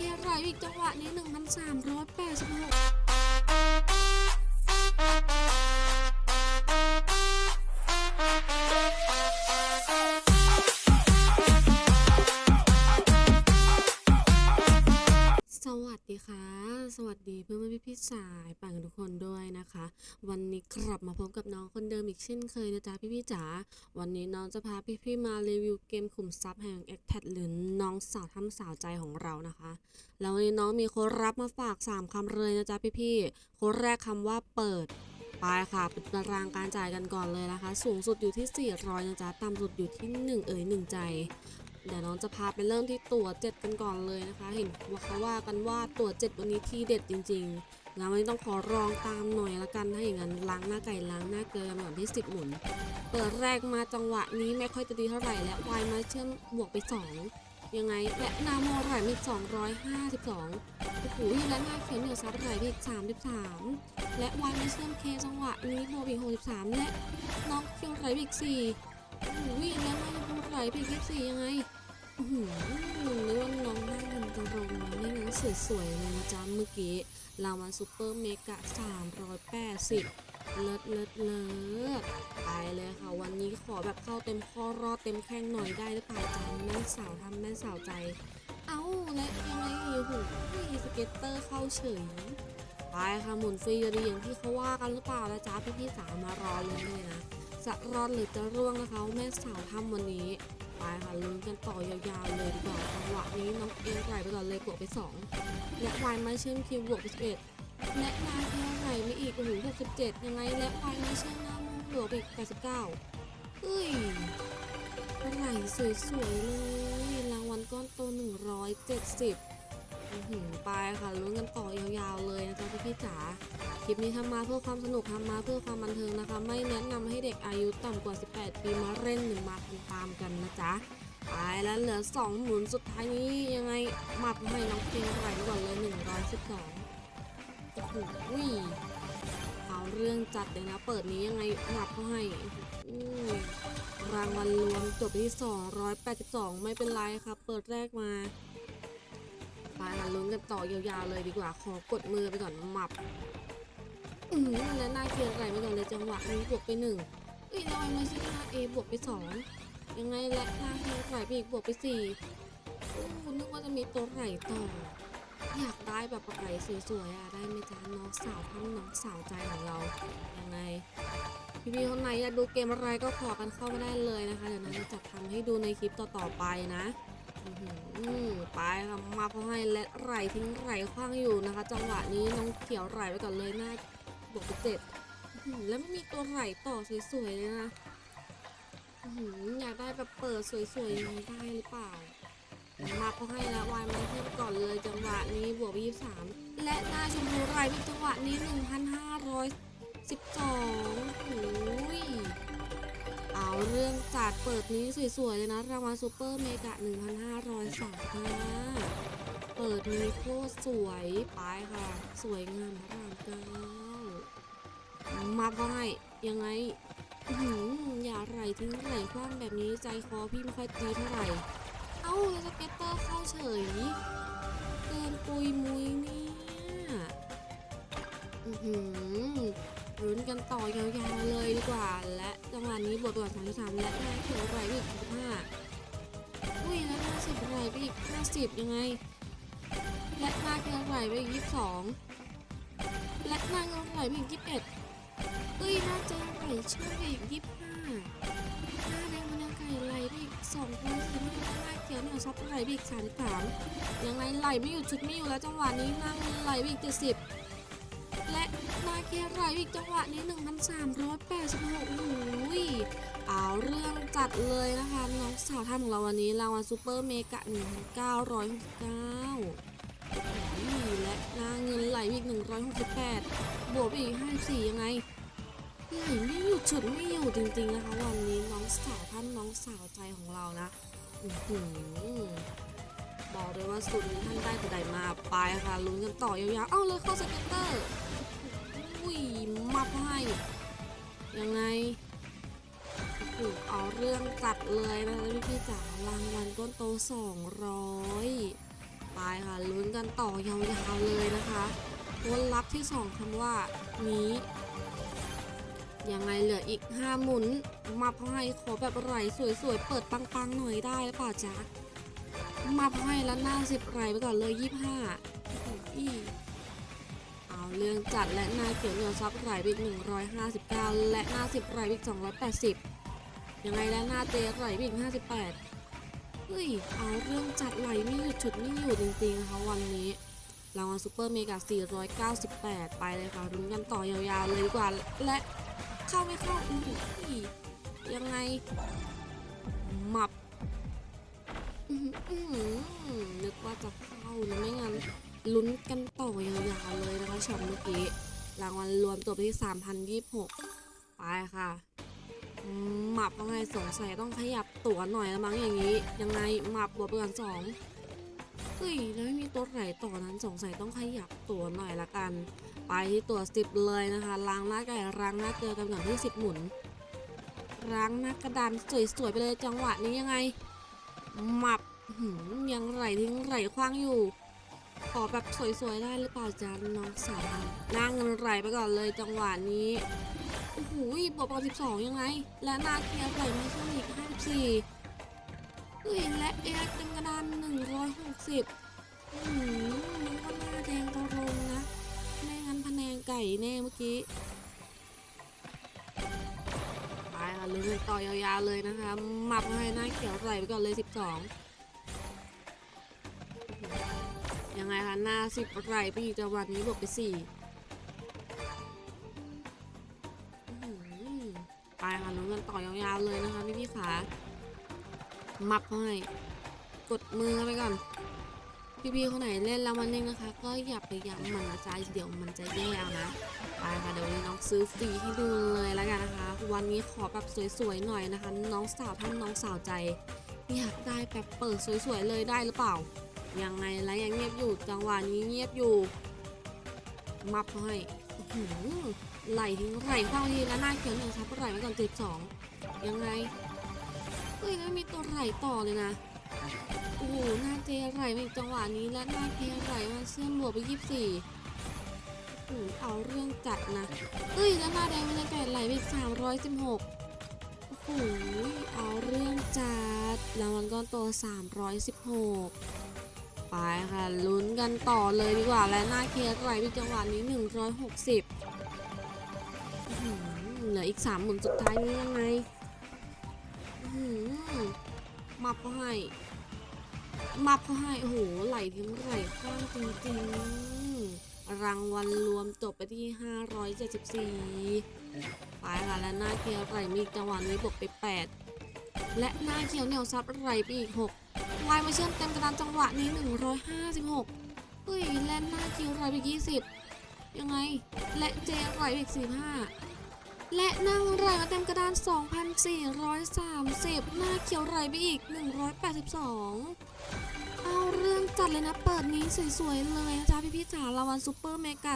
เคไรอีกจังหวะนี้ 1,386 เพื่อนเพื่อนพี่พี่ๆสายป่านกันทุกคนด้วยนะคะ วันนี้กลับมาพบกับน้องคนเดิมอีกเช่นเคยนะจ๊ะพี่พี่ๆจ๋าวันนี้น้องจะพาพี่พี่ๆมารีวิวเกมขุมทรัพย์แห่ง e x t a t หรือน้องสาวทำสาวใจของเรานะคะ แล้ววันนี้น้องมีโค้ดรับมาฝาก 3คำเลยนะจ๊ะพี่พี่ๆโค้ดแรกคำว่าเปิดไปค่ะเป็นตารางการจ่ายกันก่อนเลยนะคะ สูงสุดอยู่ที่ 400นะจ๊ะต่ำสุดอยู่ที่ 1 เอ๋ย1ใจ เดี๋ยวน้องจะพาไปเริ่มที่ตัวเจ็ดกันก่อนเลยนะคะ เห็นว่าเขาว่ากันว่าตัวเจ็ดวันนี้ที่เด็ดจริงๆงั้นวันนี้ต้องขอรองตามหน่อยละกันถ้าอย่างนั้นล้างหน้าไก่ล้างหน้าเกลือกันก่อนที่10หมุน เปิดแรกมาจังหวะนี้ไม่ค่อยจะดีเท่าไหร่และวายมาเชื่อมบวกไป2ยังไงและนาโมไหลมี252โอ้โหและหน้าเขียวเหนียวซับไหลไปอีก33 และวายมาเชื่อมเคจังหวะนี้บวกอีก63 และน้องเขียวไหลไปอีก4โอ้โหแล้วมันจะพูดไหลไปแค่สี่ยังไง หือนึกว่าน้องนั่งมันจะลงนะไม่งั้นสวยๆเลยนะจ๊ะเมื่อกี้เรามาซูเปอร์เมกะ380 เลิศเลิศเลิศไปเลยค่ะ วันนี้ขอแบบเข้าเต็มข้อรอดเต็มแข้งหน่อยได้หรือเปล่าจ๊ะแม่สาวทำแม่สาวใจ เอ้าและยังไงอ้โหสเก็ตเตอร์เข้าเฉยไปค่ะหมุนฟรีดีอย่างที่เขาว่ากันหรือเปล่านะจ๊ะพี่ๆสาวมารอเลยนะจะรอดหรือจะร่วงนะคะแม่สาวทำวันนี้ ไปค่ะลุ้นกันต่อยาวๆเลยดีกว่าจังหวะนี้น้องเอไหลไปก่อนเลยบวกไป2และวายมาเชื่อมคิวบวกไปสิบเอ็ดและนาเทไหลไม่อีกโอ้โห67ยังไงและวายมาเชื่อมหน้ามุมบวกไปอีก89เฮ้ยไหลสวยๆเลยรางวัลก้อนโตหนึ่งร้อยเจ็ดสิบ ไปค่ะลุ้นกันต่อยาวๆเลยนะคะพี่จ๋าคลิปนี้ทำมาเพื่อความสนุกทำมาเพื่อความบันเทิงนะคะ ไม่แนะนำให้เด็กอายุต่ำกว่า 18 ปีมาเล่นหรือมาทำตามกันนะจ๊ะไปแล้วเหลือ 2 หมุนสุดท้ายนี้ยังไงหมัดให้น้องเพลงไหลก่อนเลย112โอ้โหเอาเรื่องจัดเลยนะ เปิดนี้ยังไงหมัดเขาให้อู้รางวัลรวมจบที่ 282 ไม่เป็นไรครับ เปิดแรกมา ไปค่ะลุ้นกันต่อยาวๆเลยดีกว่า ขอกดมือไปก่อนหมับ อืมและหน้าเคียงไหลไปก่อนเลยจังหวะนี้บวกไปหนึ่งเอ้ยลอยมาที่หน้า A บวกไปสองยังไงและหน้าเคียงไหลไปอีกบวกไปสี่โอ้นึกว่าจะมีตัวไหลต่อ อยากได้แบบไหลสวยๆอะได้ไหมจ๊ะน้องสาวทำน้องสาวใจของเรา ยังไงพี่ๆคนไหนอยากดูเกมอะไรก็ขอกันเข้ามาได้เลยนะคะ เดี๋ยวน้องจะจัดทำให้ดูในคลิปต่อๆไปนะ ไปค่ะมาเพราให้และไหลทิ้งไหลคว้างอยู่นะคะ จังหวะนี้น้องเขียวไหลไปก่อนเลยหน้าบวกไปเจ็ดแล้วไม่มีตัวไหลต่อสวยๆเลยนะอยากได้แบบเปิดสวยๆอย่างนี้ได้หรือเปล่า มาเขาให้แล้ววายมาเทียบก่อนเลยจังหวะนี้บวกไปยี่สามและหน้าชมพูไรเป็นจังหวะนี้หนึ่งพันห้าร้อยสิบสองโเรื่องจัดเปิดนี้สวยๆเลยนะ รางวัลซูเปอร์เมกะหนึ่งพันห้าร้อยสามห้าเปิดนี้โคตรสวยไปค่ะ สวยงามพระรามเก้ามาก็ให้ยังไงออหืออย่าไหลทิ้งไหลคว้างแบบนี้ใจคอพี่ไม่ค่อยดีเท่าไหร่ เอ้าแล้วสเก็ตเตอร์เข้าเฉย เกินปุยมุยเนี่ย อือหือ รุ้นกันต่อยาวๆเลยดีกว่า และจังหวะนี้บวกตัว33และหน้าเขียวไหลไปอีก35อุ้ยแล้วหน้าสิบไหลไปอีก50ยังไงและหน้าเขียวไหลไปอีก22และหน้าเงินไหลไปอีกยี่สิบเอ็ดเอ้ยหน้าเจอไหลเชื่อมไปอีกยี่สิบห้าหน้าแดงมันยังไก่ไหลไปอีกสองพันสี่หน้าเขียวเหนียวซับไหลไปอีกสามสิบสามยังไงไหลไม่หยุดชุดไม่อยู่แล้วจังหวะนี้น้าเงินไหลไปอีกเจ็ดสิบ และนาเขียวไหลไปอีกจังหวะนี้หนึ่งสามร้อยแปดสิบหกโอ้โหเอาเรื่องจัดเลยนะคะ น้องสาวท่านของเราวันนี้รางวัลซูเปอร์เมกะหนึ่งพันเก้าร้อยหกสิบเก้านี่และนาเงินไหลอีก 168 บวกอีก 54 ยังไงไหลไม่หยุดฉุดไม่อยู่จริงๆนะคะวันนี้น้องสาวท่านน้องสาวใจของเรานะอื้อหือบอกเลยว่าสุดนี้ท่านได้แต่ใดมาไปค่ะลุ้นกันต่อยาวๆ เอ้าเลยเข้าสเก็ตเตอร์ ยมับให้ยังไงอ้โหเอาเรื่องจัดเลยนะคะพี่จ๋ารางวัลก้นโต200ไปค่ะลุ้นกันต่อยาวๆเลยนะคะวนลับที่สองคำว่านี้ยังไงเหลืออีกห้าหมุน มาพให้ขอแบบไหลสวยๆ เปิดปังๆ หน่อยได้หรือเปล่าจ๊ะ มาพให้แล้วหน้าสิบไหลไปก่อนเลยยี่ห้า เอาเรื่องจัดและน้าเขียวเหนียวซับไหลไปอีกหนึ่งร้อยห้าสิบก้าและหน้าสิบไหลไปอีกสองร้อยแปดสิบยังไงและหน้าเตะไหลไปอีกห้าสิบแปดเฮ้ยเอาเรื่องจัดไหลไม่หยุดฉุดไม่อยู่จริงๆนะคะวันนี้รางวัลซูเปอร์เมกา498 ไปเลยค่ะรุ้นกันต่อยาวๆเลยดีกว่า และเข้าไม่เข้าอุ้ยยังไงหมับนึกว่าจะเข้านะไม่งั้น ลุ้นกันต่อยาวๆเลยนะคะช็อตเมื่อกี้รางวัลรวมตัวไปที่ 3,026 ไปค่ะหมับต้องไงสงสัยต้องขยับตัวหน่อยแล้วมั้งอย่างนี้ ยังไงหมับบวกไปก่อนสองเฮ้ยแล้วไม่มีตัวไหลต่อนั้นสงสัยต้องขยับตัวหน่อยละกัน ไปที่ตัวสิบเลยนะคะล้างหน้าไก่ล้างหน้าเกลือกันก่อนที่สิบหมุนล้างหน้ากระดานสวยๆไปเลยจังหวะนี้ยังไงหมับยังไหลทิ้งไหลคว้างอยู่ ขอแบบสวยๆได้หรือเปล่าจ๊ะน้องสาวนั่งเงินไหลไปก่อนเลยจังหวะนี้ โอ้โหบวกกับสิบสองยังไง และน้าเกียไหลมาช่วงอีกห้าสี่เฮ้ยและเอ็กเต็มกระดาน160อืมนึกว่าหน้าแดงตะรงนะไม่งั้นพะแนงไก่แน่เมื่อกี้ไปค่ะลุ้นกันต่อยาวๆเลยนะคะหมับให้หน้าเขียวไหลไปก่อนเลย12 ยังไงคะหน้า10ไหลไปอีกจังหวะนี้บวกไป4อื้อหือไปค่ะลุ้นกันต่อยาวๆเลยนะคะพี่ๆขามับให้กดมือไปก่อน พี่ๆคนไหนเล่นแล้วมันเล่นนะคะ ก็อย่าไปย้ำมันนะจ๊ะเดี๋ยวมันจะแย่เอานะไปค่ะเดี๋ยวนี้น้องซื้อฟรีให้ดูเลยแล้วกันนะคะ วันนี้ขอแบบสวยๆหน่อยนะคะ น้องสาวท่านน้องสาวใจอยากได้แบบเปิดสวยๆเลยได้หรือเปล่า ยังไงแล้วยังเงียบอยู่จังหวะนี้เงียบอยู่ มับให้หือไหลทิ้งไหลเข้าทีแล้วหน้าเขียวหนึ่งซับไหลไว้ก่อนเจ็ดสองยังไงเฮ้ยแล้วมีตัวไหลต่อเลยนะโอ้โหหน้าเจไหลมาอีกจังหวะนี้และหน้าเคไหลมาเชื่อมบวกไปยี่สิบสี่โอ้โหเอาเรื่องจัดนะเฮ้ยแล้วหน้าแดงมันยังไก่ไหลไปสามร้อยสิบหกโอ้โหเอาเรื่องจัดรางวัลก้อนโตสามร้อยสิบหก ไปค่ะลุ้นกันต่อเลยดีกว่าและหน้าเคไหลไปจังหวะนี้หนึ่งร้อยหกสิบเหลืออีกสามหมุนสุดท้ายนี้ยังไงหมับเขาให้มับเขาให้โอ้โหไหลทิ้งไหลคว้างจริงๆ รางวัลรวมจบไปที่ 574ไปค่ะและหน้าเขียวไหลมีจังหวะนี้บวกไป 8 และหน้าเขียวเหนี่ยวซับไหลไปอีก 6 วายมาเชื่อมเต็มกระดานจังหวะนี้ 156 เฮ้ยและหน้าเขียวไหลไปอีก20 ยังไง และเจไหลไปอีก 45 และนั่งไหลมาเต็มกระดาน 2,430 หน้าเขียวไหลไปอีก 182 เอาเรื่องจัดเลยนะ เปิดนี้สวยๆเลยนะจ๊ะพี่พี่จ๋ารางวัลซูเปอร์เมกา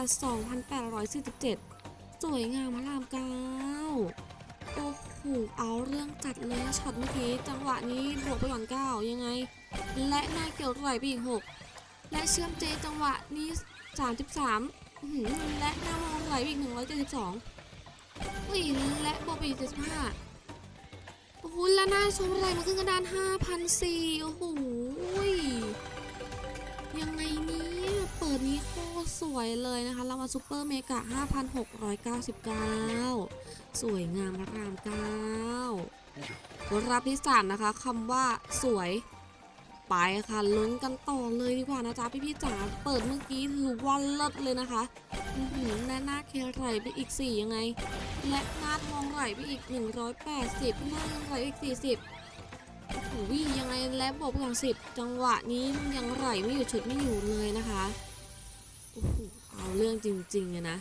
2,847 สวยงามพระรามเก้า โอ้โหเอาเรื่องจัดเลยช็อตเมื่อกี้จังหวะนี้บวกไปก่อน9ยังไง และน้าเขียวไหลไปอีก6และเชื่อมเจจังหวะนี้33อื้อหือและหน้ามองไหลไปอีก172อุ้ยและบวกไปอีก75โอ้โหแล้วหน้าชมอะไรมาขึ้นกระดาน5,004โอ้โหยังไงนี่ เปิดนี้โคตรสวยเลยนะคะรางวัลซูเปอร์เมกะ 5,699 สวยงามพระรามเก้ารับที่สามนะคะคำว่าสวยไปค่ะลุ้นกันต่อเลยดีกว่านะจ๊ะพี่พี่จ๋าเปิดเมื่อกี้ถือว่าเลิศเลยนะคะหือและหน้าเคไหลไปอีก 4 ยังไง และหน้าทองไหลไปอีก 180หน้ายังไหลไปอีก 40 โอ้โหยังไงและบวกไปอย่าง10จังหวะนี้ยังไหลไม่อยู่ชุดไม่อยู่เลยนะคะโอ้โหเอาเรื่องจริงๆอะนะ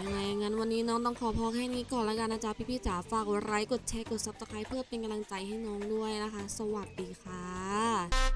ยังไงงั้นวันนี้น้องต้องขอพอแค่นี้ก่อนแล้วกันนะจ๊ะพี่ๆจ๋าฝากไลค์กดแชร์กดซับสไครป์เพื่อเป็นกำลังใจให้น้องด้วยนะคะ สวัสดีค่ะ